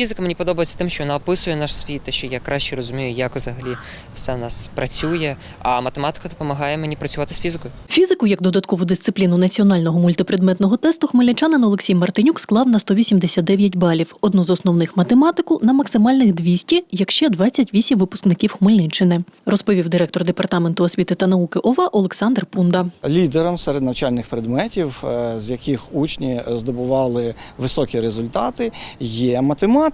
Фізика мені подобається тим, що вона описує наш світ, що я краще розумію, як взагалі все в нас працює. А математика допомагає мені працювати з фізикою. Фізику як додаткову дисципліну національного мультипредметного тесту хмельничанин Олексій Мартинюк склав на 189 балів. Одну з основних математику на максимальних 200, як ще 28 випускників Хмельниччини, розповів директор департаменту освіти та науки ОВА Олександр Пунда. Лідером серед навчальних предметів, е, з яких учні здобували високі результати, є математика.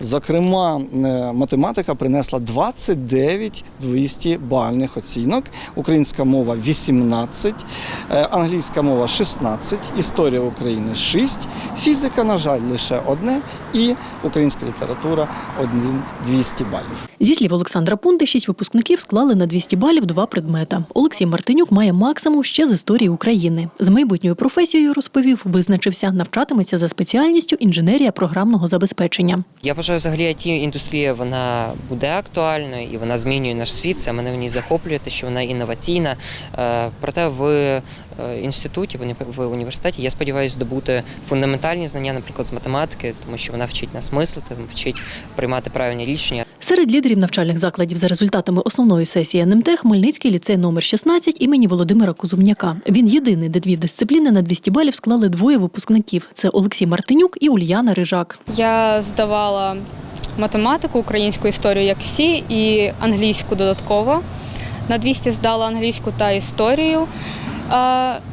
Зокрема, е, математика принесла 29 200 бальних оцінок, українська мова 18, е, англійська мова 16, історія України 6, фізика, на жаль, лише одне, і українська література 1 200 балів. Зі слів Олександра Пунди, шість випускників склали на 200 балів два предмета. Олексій Мартинюк має максимум ще з історії України. З майбутньою професією розповів, визначився, навчатиметься за спеціальністю інженерія програмного забезпечення. Я вважаю, взагалі it індустрія вона буде актуальною і вона змінює наш світ. Це мене в ній захоплює, те, що вона інноваційна. Е, Проте в е, інституті, в університеті, я сподіваюся здобути фундаментальні знання, наприклад, з математики, тому що вона вчить нас мислити, вчить приймати правильні рішення. Серед лідерів навчальних закладів за результатами основної сесії НМТ Хмельницький ліцей номер 16 імені Володимира Кузумняка. Він єдиний, де дві дисципліни на 200 балів склали двоє випускників. Це Олексій Мартинюк і Ульяна Рижак. Я здавала математику, українську історію, як всі, і англійську додатково. На 200 здала англійську та історію.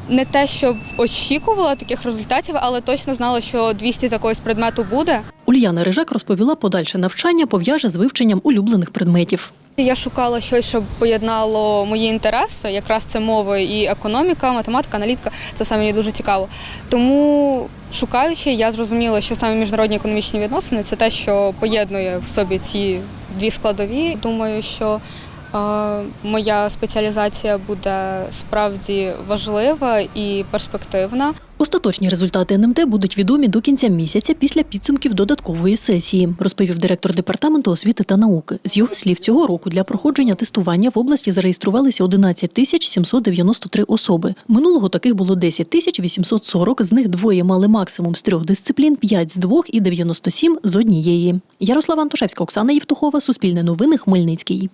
Не те, щоб очікувала таких результатів, але точно знала, що 200 з якогось предмету буде. Ульяна Рижак розповіла, подальше навчання пов'яже з вивченням улюблених предметів. Я шукала щось, щоб поєднало мої інтереси. Якраз це мови і економіка, математика, аналітика. Це саме мені дуже цікаво. Тому, шукаючи, я зрозуміла, що саме міжнародні економічні відносини це те, що поєднує в собі ці дві складові. Думаю, що моя спеціалізація буде справді важлива і перспективна. Остаточні результати НМТ будуть відомі до кінця місяця після підсумків додаткової сесії, розповів директор департаменту освіти та науки. З його слів, цього року для проходження тестування в області зареєструвалися 11 тисяч 793 особи. Минулого таких було 10 тисяч 840, з них двоє мали максимум з трьох дисциплін, 5 з двох і 97 з однієї. Ярослава Антошевська, Оксана Євтухова, Суспільне новини, Хмельницький.